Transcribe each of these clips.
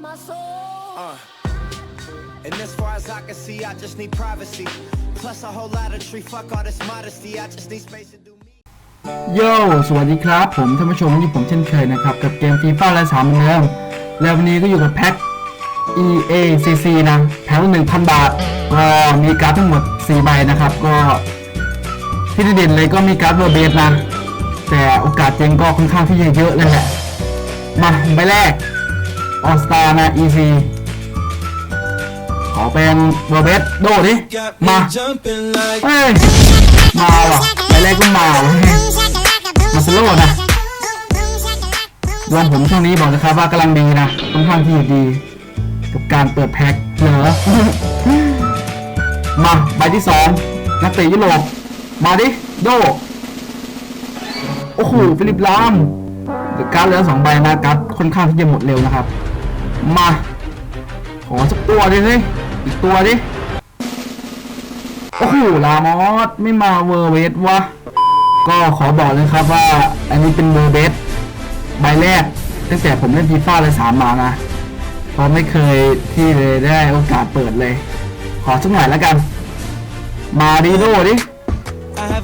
my soul. Uh. And as far as I can see, I just need privacy. Plus a whole lot of tree. Fuck all this modesty. I just need space to do me. โยสวัสดีครับ ผมท่านผู้ชมอยู่ผมเช่นเคยนะครับ กับเกมฟีฟ่าและสามเหมือนเดิมแล้ววันนี้ก็อยู่กับแพ็ค EACC นะ แพ็คละ1,000บาทก็มีการ์ดทั้งหมด 4 ใบนะครับ ก็ที่เด่นๆเลยก็มีการ์ดเบอร์เบสนะ แต่โอกาสเจงก็ค่อนข้างที่จะเยอะเลยแหละ มาใบแรก ออสตานะ EC ขอเป็นเบอร์เบสโดดิ มาเอ้ย มาว่ะใบแรกก็มาว่ะมาสโลนะรวมผมช่วงนี้บอกนะครับว่ากำลังดีนะค่อนข้างที่ดี กับการเปิดแพ็คเหรอมาใบที่สองนักเตะยุโรปมาดิ โด โอ้โห ฟิลิปลามการดเหลือสองใบนะการดค่อนข้างที่จะหมดเร็วนะครับ มา ขอสักตัวดิสิอีกตัวดิ โอ้โห ลามอสไม่มาเวอร์เวสวะ ก็ขอบอกเลยครับว่า อันนี้เป็นเวอร์เบสใบแรก ตั้งแต่ผมเล่นฟีฟ่าเลยสามมานะเพราะไม่เคยที่เลยได้โอกาสเปิดเลย ขอสักหน่อยแล้วกัน มาดิโดดิ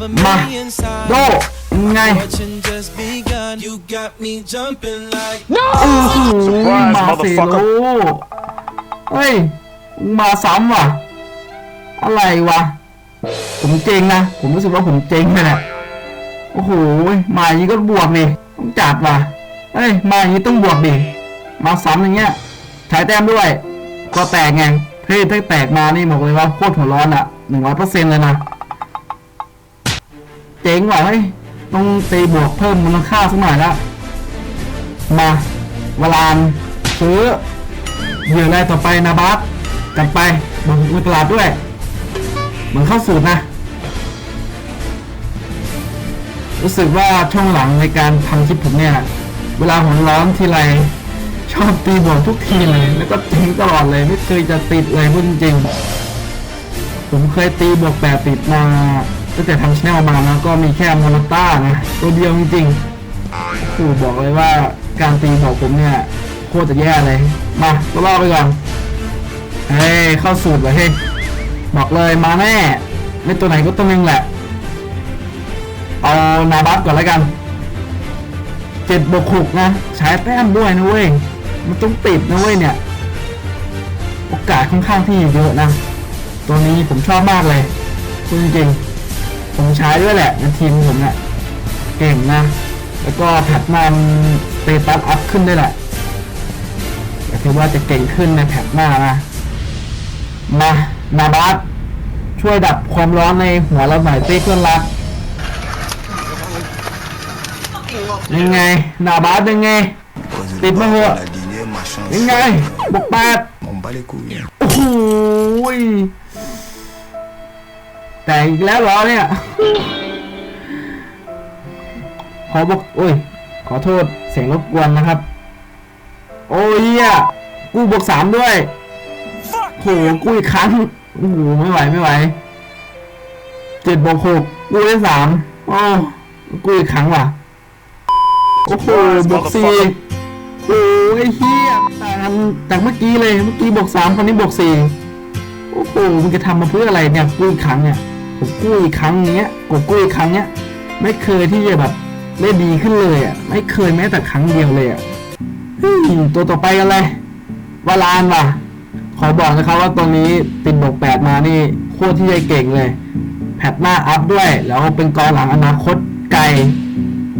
มา million โด sides. ยังไง Fortune just begun. You got me jumping like โอ้โหมาเซโลเฮ้ยมึงมาซ้ำว่ะ อะไรวะ ผมเจงนะ ผมรู้สึกว่าผมเจงเลยแหละโอ้โหมาอย่างนี้ก็บวกดิต้องจัดว่ะเฮ้ยมาอย่างนี้ต้องบวกดิมาซ้ำอย่างเงี้ยใช้แต้มด้วย ก็แตกไงเฮ้ยถ้าแตกมานี่บอกเลยว่าโคตรหัวร้อนอะหนึ่งร้อยเปอร์เซ็นต์เลยนะ เจ๋งว่ะเฮ้ยต้องตีบวกเพิ่มมูลค่าสักหน่อยละมาเวลานซื้อเหยื่ออะไรต่อไปนะบัสกันไปบอกมือตลาดด้วยเหมือนเข้าสูตรนะ รู้สึกว่าช่วงหลังในการทำคลิปผมเนี่ย เวลาผมร้อนทีไรชอบตีบวกทุกทีเลย แล้วก็จริงตลอดเลยไม่เคยจะติดเลยพูดจริงผมเคยตีบวกแปดติดมา ตั้งแต่ทำชแนลมานะก็มีแค่มโนต้านะตัวเดียวจริงๆคือบอกเลยว่าการตีของผมเนี่ย โคตรจะแย่เลย มาก็รอไปก่อนเฮ้ยเข้าสูตรเลยเฮ้ยบอกเลยมาแน่ไม่ตัวไหนก็ตัวนึงแหละ เอานาบัฟก่อนแล้วกันเจ็ดบวกหกนะใช้แต้มด้วยนะเว้ยมันต้องติดนะเว้ยเนี่ย โอกาสค่อนข้างที่เยอะนะ ตัวนี้ผมชอบมากเลยพูดจริงๆ ผมใช้ด้วยแหละในทีมผมเนี่ยเก่งนะ แล้วก็แพทมันเตตัสอัพขึ้นด้วยแหละแต่ถือว่าจะเก่งขึ้นในแพทหน้านะมานาบัสช่วยดับความร้อนในหัวเราหน่อยสิเพื่อนรักยังไงนาบัสยังไง ติดมาเหอะยังไงบวกแปดโอ้โห แต่อีกแล้วเหรอเนี่ย ขอบอกโอ้ย ขอโทษเสียงรบกวนนะครับ โอ้ยเหี้ยกูบวกสามด้วยโหกูอีกครั้งโอ้โหไม่ไหวไม่ไหวเจ็ดบวกหกกูได้สามโอ้กูอีกครั้งว่ะโอ้โหบวกสี่โอ้ยไอ้เฮียต่างกันจากเมื่อกี้เลยเมื่อกี้บวกสามคนนี้บวกสี่โอ้โหมึงจะทำมาเพื่ออะไรเนี่ยกู้อีกครั้งเนี่ย ผมกู้อีกครั้งเนี้ยกดกู้อีกครั้งเนี้ย ไม่เคยที่จะแบบเล่นดีขึ้นเลยอะไม่เคยแม้แต่ครั้งเดียวเลยอะตัวต่อไปกันเลยวาลานว่ะ ขอบอกนะครับว่าตัวนี้ติดบกแปดมานี่โคตรที่จะเก่งเลย แพทหน้าอัพด้วย แล้วเป็นกองหลังอนาคตไกล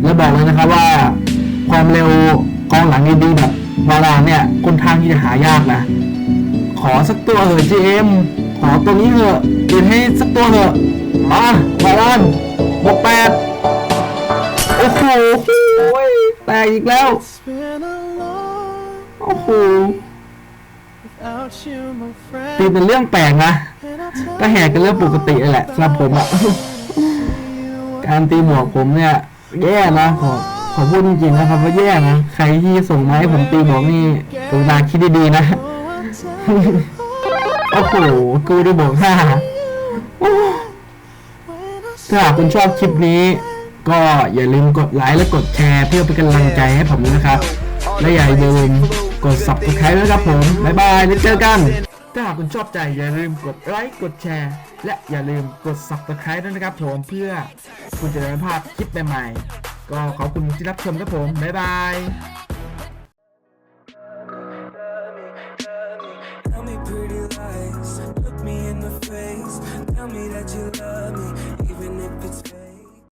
แล้วบอกเลยนะครับว่าความเร็วกองหลังดีๆแบบวาลานเนี่ยคนข้างที่จะหายากนะ ขอสักตัวเถอะ GM ขอตัวนี้เถอะเดินให้สักตัวเถอะ มาวาลานบวกแปดโอ้โหแตกอีกแล้ว โอ้โหตีเป็นเรื่องแปลกนะก็แหกกันเรื่องปกติแหละสำหรับผมอะการตีหมวกผมเนี่ย แย่นะขอขอพูดจริงๆนะครับว่าแย่นะ ใครที่ส่งมาให้ผมตีหมวกนี่กรุณาคิดดีๆนะ โอ้โห กูได้บอกห้า ถ้าหากคุณชอบคลิปนี้ ก็อย่าลืมกดไลค์และกดแชร์เพื่อเป็นกำลังใจให้ผมด้วยนะครับ และอย่าลืมกด subscribe ด้วยครับผม บ๊ายบายแล้วเจอกัน ถ้าหากคุณชอบใจอย่าลืมกดไลค์กดแชร์ และอย่าลืมกด subscribe ด้วยนะครับผมเพื่อคุณจะได้ไม่พลาดคลิปใหม่ๆ ก็ขอบคุณที่รับชมครับผม บ๊ายบาย Tell me pretty lies, look me in the face. Tell me that you love me, if it's fake.